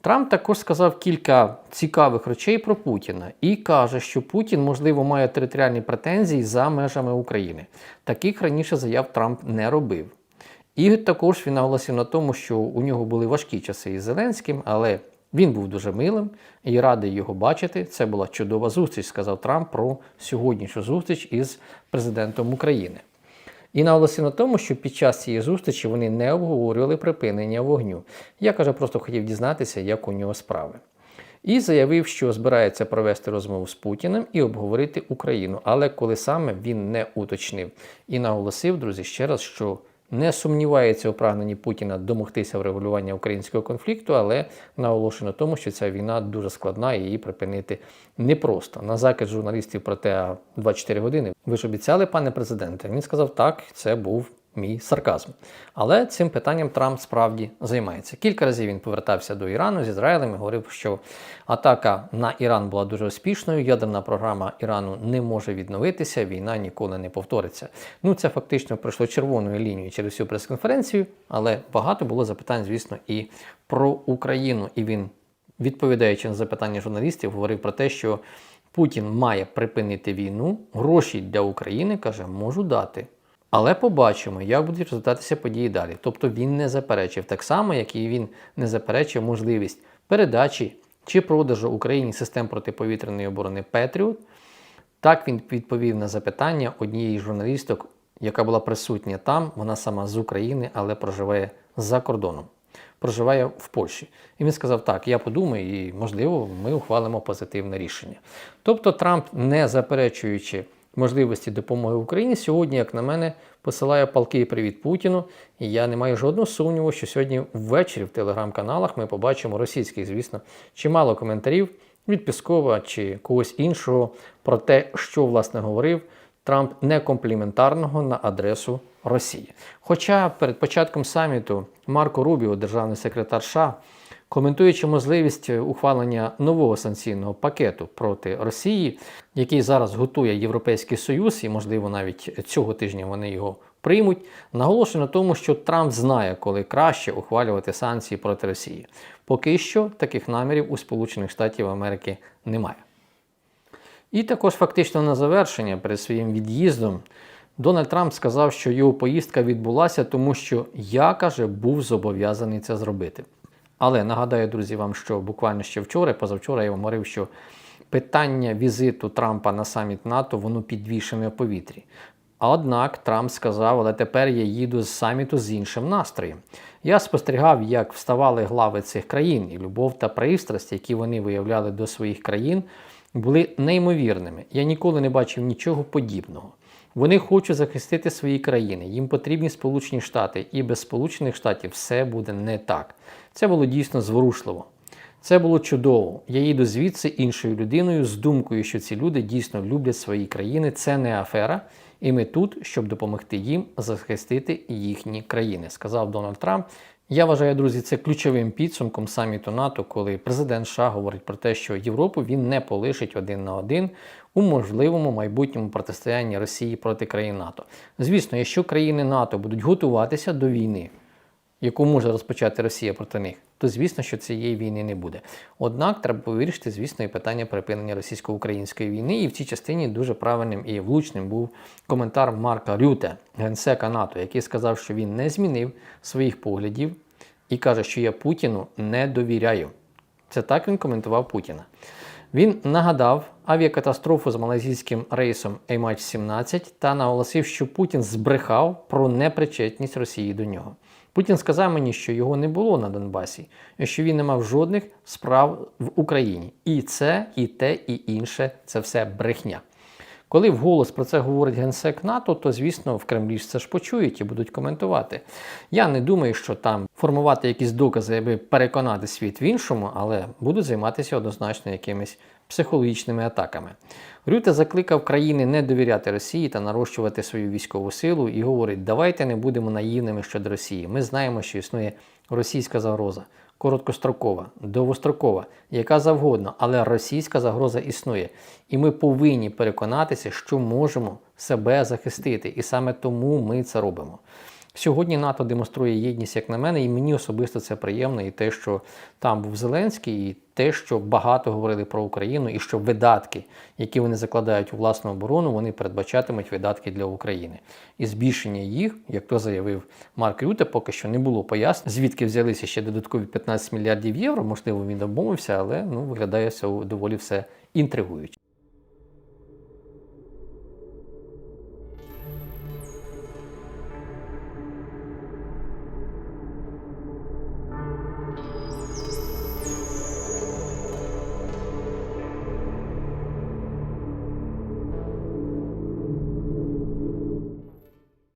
Трамп також сказав кілька цікавих речей про Путіна і каже, що Путін, можливо, має територіальні претензії за межами України. Таких раніше заяв Трамп не робив. І також він наголосив на тому, що у нього були важкі часи із Зеленським, але він був дуже милим і радий його бачити. Це була чудова зустріч, сказав Трамп про сьогоднішню зустріч із президентом України. І наголосив на тому, що під час цієї зустрічі вони не обговорювали припинення вогню. Я каже, просто хотів дізнатися, як у нього справи. І заявив, що збирається провести розмову з Путіним і обговорити Україну, але коли саме він не уточнив. І наголосив, друзі, ще раз, що не сумнівається у прагненні Путіна домогтися врегулювання українського конфлікту, але наголошує на тому, що ця війна дуже складна і її припинити непросто. На закид журналістів про те, а 24 години. Ви ж обіцяли, пане президенте? Він сказав, так, це був мій сарказм. Але цим питанням Трамп справді займається. Кілька разів він повертався до Ірану з Ізраїлем і говорив, що атака на Іран була дуже успішною. Ядерна програма Ірану не може відновитися, війна ніколи не повториться. Ну це фактично пройшло червоною лінією через всю прес-конференцію, але багато було запитань, звісно, і про Україну. І він, відповідаючи на запитання журналістів, говорив про те, що Путін має припинити війну, гроші для України каже, можу дати. Але побачимо, як будуть розвиватися події далі. Тобто він не заперечив так само, як і він не заперечив можливість передачі чи продажу Україні систем протиповітряної оборони Петріот. Так він відповів на запитання однієї журналісток, яка була присутня там. Вона сама з України, але проживає за кордоном. Проживає в Польщі. І він сказав: так, я подумаю, і можливо, ми ухвалимо позитивне рішення. Тобто Трамп, не заперечуючи можливості допомоги Україні, сьогодні, як на мене, посилає палкий привіт Путіну. І я не маю жодного сумніву, що сьогодні ввечері в телеграм-каналах ми побачимо російських, звісно, чимало коментарів від Піскова чи когось іншого про те, що власне говорив Трамп некомпліментарного на адресу Росії. Хоча перед початком саміту Марко Рубіо, державний секретар США, коментуючи можливість ухвалення нового санкційного пакету проти Росії, який зараз готує Європейський Союз, і, можливо, навіть цього тижня вони його приймуть, наголошує на тому, що Трамп знає, коли краще ухвалювати санкції проти Росії. Поки що таких намірів у Сполучених Штатів Америки немає. І також фактично на завершення перед своїм від'їздом Дональд Трамп сказав, що його поїздка відбулася, тому що я каже, був зобов'язаний це зробити. Але нагадаю, друзі, вам, що буквально ще вчора, позавчора я вам говорив, що питання візиту Трампа на саміт НАТО воно підвішене в повітрі. Однак Трамп сказав, але тепер я їду з саміту з іншим настроєм. Я спостерігав, як вставали глави цих країн, і любов та пристрасть, які вони виявляли до своїх країн, були неймовірними. Я ніколи не бачив нічого подібного. Вони хочуть захистити свої країни, їм потрібні Сполучені Штати, і без Сполучених Штатів все буде не так. Це було дійсно зворушливо. Це було чудово. Я їду звідси іншою людиною з думкою, що ці люди дійсно люблять свої країни. Це не афера, і ми тут, щоб допомогти їм захистити їхні країни, сказав Дональд Трамп. Я вважаю, друзі, це ключовим підсумком саміту НАТО, коли президент США говорить про те, що Європу він не полишить один на один у можливому майбутньому протистоянні Росії проти країн НАТО. Звісно, якщо країни НАТО будуть готуватися до війни, яку може розпочати Росія проти них, то звісно, що цієї війни не буде. Однак треба вирішити, звісно, і питання припинення російсько-української війни. І в цій частині дуже правильним і влучним був коментар Марка Рюте, генсека НАТО, який сказав, що він не змінив своїх поглядів і каже, що я Путіну не довіряю. Це так він коментував Путіна. Він нагадав авіакатастрофу з малазійським рейсом MH17 та наголосив, що Путін збрехав про непричетність Росії до нього. Путін сказав мені, що його не було на Донбасі, що він не мав жодних справ в Україні. І це, і те, і інше це все брехня. Коли вголос про це говорить генсек НАТО, то звісно в Кремлі ж це ж почують і будуть коментувати. Я не думаю, що там формувати якісь докази, аби переконати світ в іншому, але будуть займатися однозначно якимись психологічними атаками. Рюте закликав країни не довіряти Росії та нарощувати свою військову силу і говорить: давайте не будемо наївними щодо Росії. Ми знаємо, що існує російська загроза. Короткострокова, довгострокова, яка завгодно, але російська загроза існує. І ми повинні переконатися, що можемо себе захистити. І саме тому ми це робимо. Сьогодні НАТО демонструє єдність, як на мене, і мені особисто це приємно. І те, що там був Зеленський, і те, що багато говорили про Україну, і що видатки, які вони закладають у власну оборону, вони передбачатимуть видатки для України. І збільшення їх, як то заявив Марк Рюте, поки що не було пояснень, звідки взялися ще додаткові 15 мільярдів євро. Можливо, він домовився, але ну виглядає все доволі все інтригуюче.